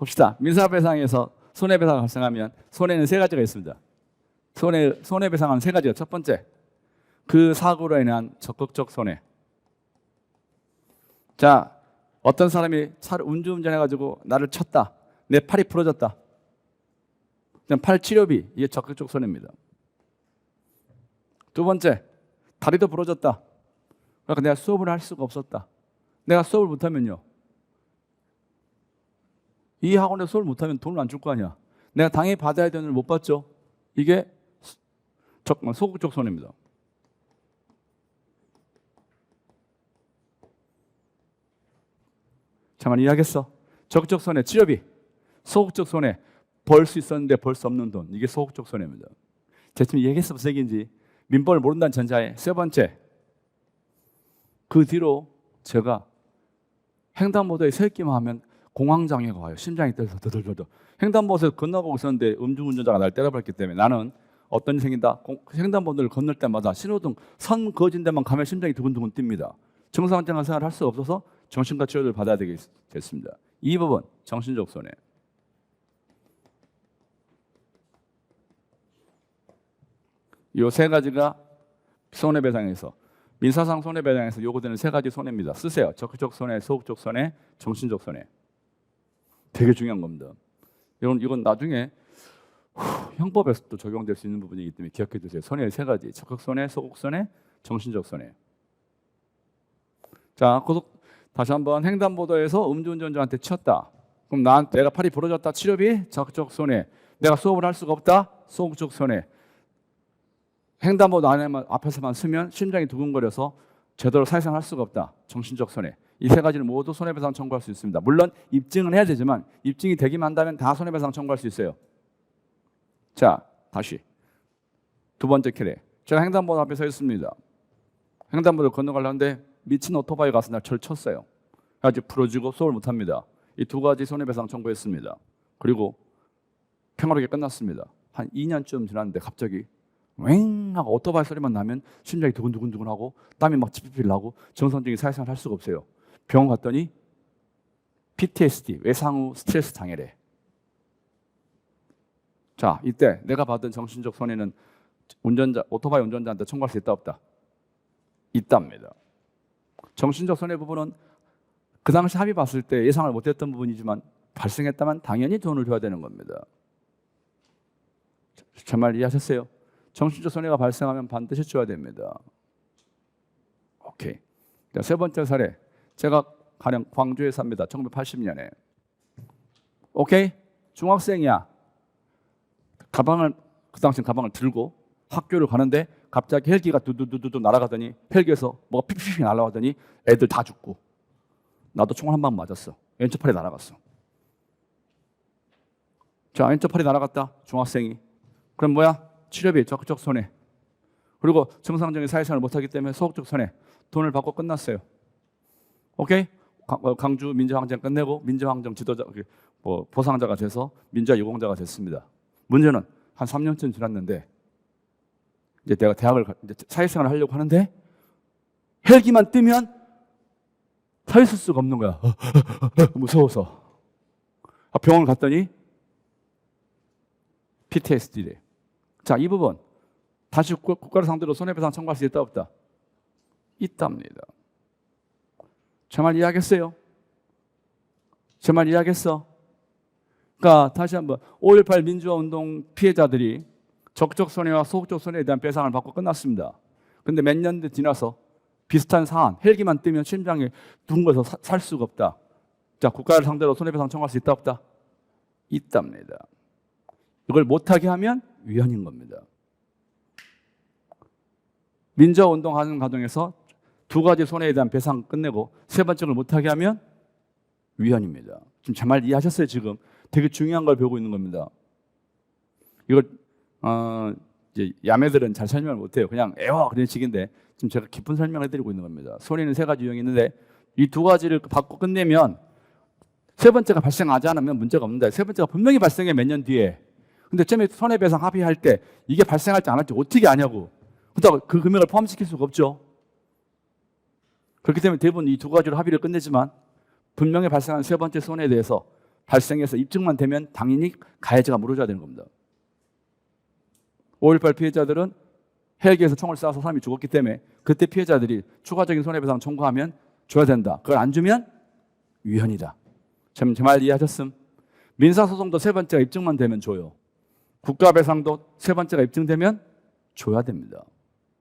봅시다. 민사배상에서 손해배상이 발생하면 손해는 세 가지가 있습니다. 손해 손해배상은 세 가지가 첫 번째 그 사고로 인한 적극적 손해. 자 어떤 사람이 차를 음주운전해가지고 나를 쳤다. 내 팔이 부러졌다. 팔 치료비 이게 적극적 손해입니다. 두 번째 다리도 부러졌다. 그러니까 내가 수업을 할 수가 없었다. 내가 수업을 못하면요. 이 학원에 수업을 못하면 돈을 안 줄 거 아니야. 내가 당연히 받아야 되는 걸못 받죠. 이게 적- 소극적 손해입니다. 잠깐 이해하겠어? 적극적 손해, 치료비. 소극적 손해, 벌 수 있었는데 벌 수 없는 돈. 이게 소극적 손해입니다. 제가 지금 얘기했어 무슨 얘기인지. 민법을 모른다는 전자에 세 번째. 그 뒤로 제가 횡단보도에 서 있기만 하면 공황장애가 와요. 심장이 떨려서 더덜더덜. 횡단보도에서 건너가고 있었는데 음주운전자가 날 때려봤기 때문에 나는 어떤 일이 생긴다. 공- 횡단보도를 건널 때마다 신호등 선 그어진 데만 가면 심장이 두근두근 뜁니다. 정상적인 생활을 할 수 없어서 정신과 치료를 받아야 되겠습니다. 이 부분 정신적 손해. 이세 가지가 손해배상에서 민사상 손해배상에서 요구되는 세 가지 손해입니다. 쓰세요. 적극적 손해, 소극적 손해, 정신적 손해. 되게 중요한 겁니다. 이건 이건 나중에 후, 형법에서도 적용될 수 있는 부분이기 때문에 기억해 두세요. 손해의 세 가지: 적극 손해, 소극 손해, 정신적 손해. 자, 고속 다시 한번 횡단보도에서 음주운전자한테 치였다. 그럼 난 내가 팔이 부러졌다. 치료비 적극적 손해. 내가 수업을 할 수가 없다. 소극적 손해. 횡단보도 안에만 앞에서만 쓰면 심장이 두근거려서 제대로 사회생활 할 수가 없다. 정신적 손해. 이 세 가지를 모두 손해배상 청구할 수 있습니다. 물론 입증은 해야 되지만 입증이 되기만 한다면 다 손해배상 청구할 수 있어요. 자, 다시 두 번째 캐레. 제가 횡단보도 앞에 서 있습니다. 횡단보도 건너가려는데 미친 오토바이 가서 날 절쳤어요. 아직 부러지고 수업을 못합니다. 이 두 가지 손해배상 청구했습니다. 그리고 평화롭게 끝났습니다. 한 2년쯤 지났는데 갑자기 왱 하고 오토바이 소리만 나면 심장이 두근두근두근하고 땀이 막 찌필필 나고 정상적인 사회생활 할 수가 없어요. 병원 갔더니 PTSD 외상 후 스트레스 장애래. 자 이때 내가 받은 정신적 손해는 운전자 오토바이 운전자한테 청구할 수 있다 없다? 있답니다. 정신적 손해 부분은 그 당시 합의 봤을 때 예상을 못했던 부분이지만 발생했다면 당연히 돈을 줘야 되는 겁니다. 제 말 이해하셨어요? 정신적 손해가 발생하면 반드시 줘야 됩니다. 오케이. 자, 세 번째 사례. 제가 가령 광주에 삽니다. 1980년에. 오케이? 중학생이야. 가방을 그 당시 가방을 들고 학교를 가는데 갑자기 헬기가 두두두두 날아가더니 헬기에서 뭐가 픽픽 날아가더니 애들 다 죽고 나도 총알 한 방 맞았어. 왼쪽 팔이 날아갔어. 자, 왼쪽 팔이 날아갔다. 중학생이. 그럼 뭐야? 치료비 적극적 손해. 그리고 정상적인 사회생활을 못하기 때문에 소극적 손해. 돈을 받고 끝났어요. 오케이? 강- 어, 강주 민주항쟁 끝내고 민주항쟁 지도자, 그, 뭐 보상자가 돼서 민주화 유공자가 됐습니다. 문제는 한 3년쯤 지났는데 이제 내가 대학을 가- 이제 사회생활을 하려고 하는데 헬기만 뜨면 서 있을 수가 없는 거야. 무서워서. 아, 병원 갔더니 PTSD래. 자, 이 부분 다시 국- 국가를 상대로 손해배상 청구할 수 있다 없다? 있답니다. 제말 이해하겠어요? 제말 이해하겠어? 그러니까 다시 한번 5.18 민주화 운동 피해자들이 적적 손해와 소극적 손해에 대한 배상을 받고 끝났습니다. 근데 몇 년 지나서 비슷한 사안, 헬기만 뜨면 심장이 둥거서 사- 살 수가 없다. 자, 국가를 상대로 손해배상 청구할 수 있다 없다? 있답니다. 이걸 못하게 하면 위헌인 겁니다. 민주화 운동하는 과정에서 두 가지 손해에 대한 배상 끝내고 세 번째 걸 못하게 하면 위헌입니다. 지금 제말 이해하셨어요? 지금 되게 중요한 걸 배우고 있는 겁니다. 이걸 어, 이제 야매들은 잘 설명을 못해요. 그냥 애와 그런 식인데 지금 제가 깊은 설명을 해드리고 있는 겁니다. 손해는 세 가지 유형이 있는데 이 두 가지를 받고 끝내면 세 번째가 발생하지 않으면 문제가 없는데 세 번째가 분명히 발생해 몇 년 뒤에 근데 처음에 손해배상 합의할 때 이게 발생할지 안 할지 어떻게 아냐고 그렇다고 그 금액을 포함시킬 수가 없죠 그렇기 때문에 대부분 이 두 가지로 합의를 끝내지만 분명히 발생한 세 번째 손해에 대해서 발생해서 입증만 되면 당연히 가해자가 물어줘야 되는 겁니다. 5.18 피해자들은 헬기에서 총을 쏴서 사람이 죽었기 때문에 그때 피해자들이 추가적인 손해배상 청구하면 줘야 된다. 그걸 안 주면 위헌이다. 제말 이해하셨음? 민사소송도 세 번째가 입증만 되면 줘요. 국가배상도 세 번째가 입증되면 줘야 됩니다.